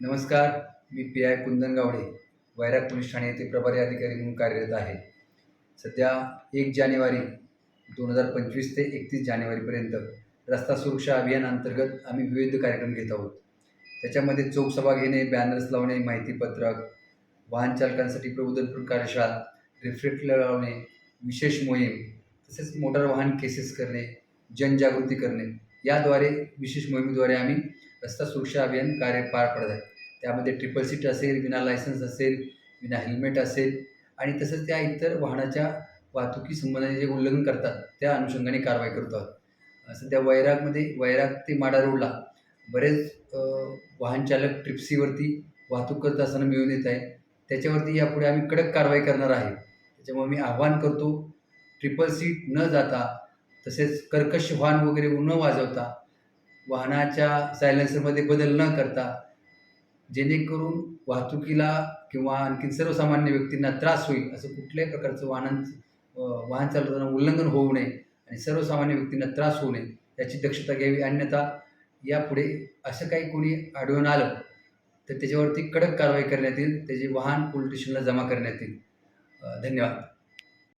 नमस्कार मी P I Kundan Gawade Vairag police Thane येथे प्रभारी अधिकारी म्हणून कार्यरत आहे. सध्या एक जानेवारी दोन हजार पंचवीस ते एकतीस जानेवारीपर्यंत रस्ता सुरक्षा अभियानांतर्गत आम्ही विविध कार्यक्रम घेत आहोत. त्याच्यामध्ये चौकसभा घेणे बॅनर्स लावणे माहितीपत्रक वाहन चालकांसाठी प्रबोधनपूर कार्यशाळा रिफ्लेक्टर लावणे विशेष मोहीम तसेच मोटार वाहन केसेस करणे जनजागृती करणे याद्वारे विशेष मोहिमेद्वारे आम्ही रस्ता सुरक्षा अभियान कार्य पार पडत आहे. त्यामध्ये ट्रिपल सीट असेल विना लायसन्स असेल विना हेल्मेट असेल आणि तसंच त्या इतर वाहनाच्या वाहतुकी संबंधाने जे उल्लंघन करतात त्या अनुषंगाने कारवाई करतो आहोत. सध्या वैरागमध्ये वैराग ते माडा रोडला बरेच वाहनचालक वाहन चालक ट्रिप्सीवरती वाहतूक करत असताना मिळून येत आहे त्याच्यावरती यापुढे आम्ही कडक कारवाई करणार आहे. त्याच्यामुळे मी आव्हान करतो ट्रिपल सीट न जाता तसेच कर्कश वाहन वगैरे न वाजवता वाहनाच्या सायलेन्सरमध्ये बदल न करता जेणेकरून वाहतुकीला किंवा आणखी सर्वसामान्य व्यक्तींना त्रास होईल असं कुठल्याही प्रकारचं वाहन वाहन चालवताना उल्लंघन होऊ नये आणि सर्वसामान्य व्यक्तींना त्रास होऊ नये याची दक्षता घ्यावी. अन्यथा यापुढे असं काही कोणी आढळून आलं तर त्याच्यावरती कडक कारवाई करण्यात येईल. त्याचे वाहन पोलीस स्टेशनला जमा करण्यात येईल. धन्यवाद.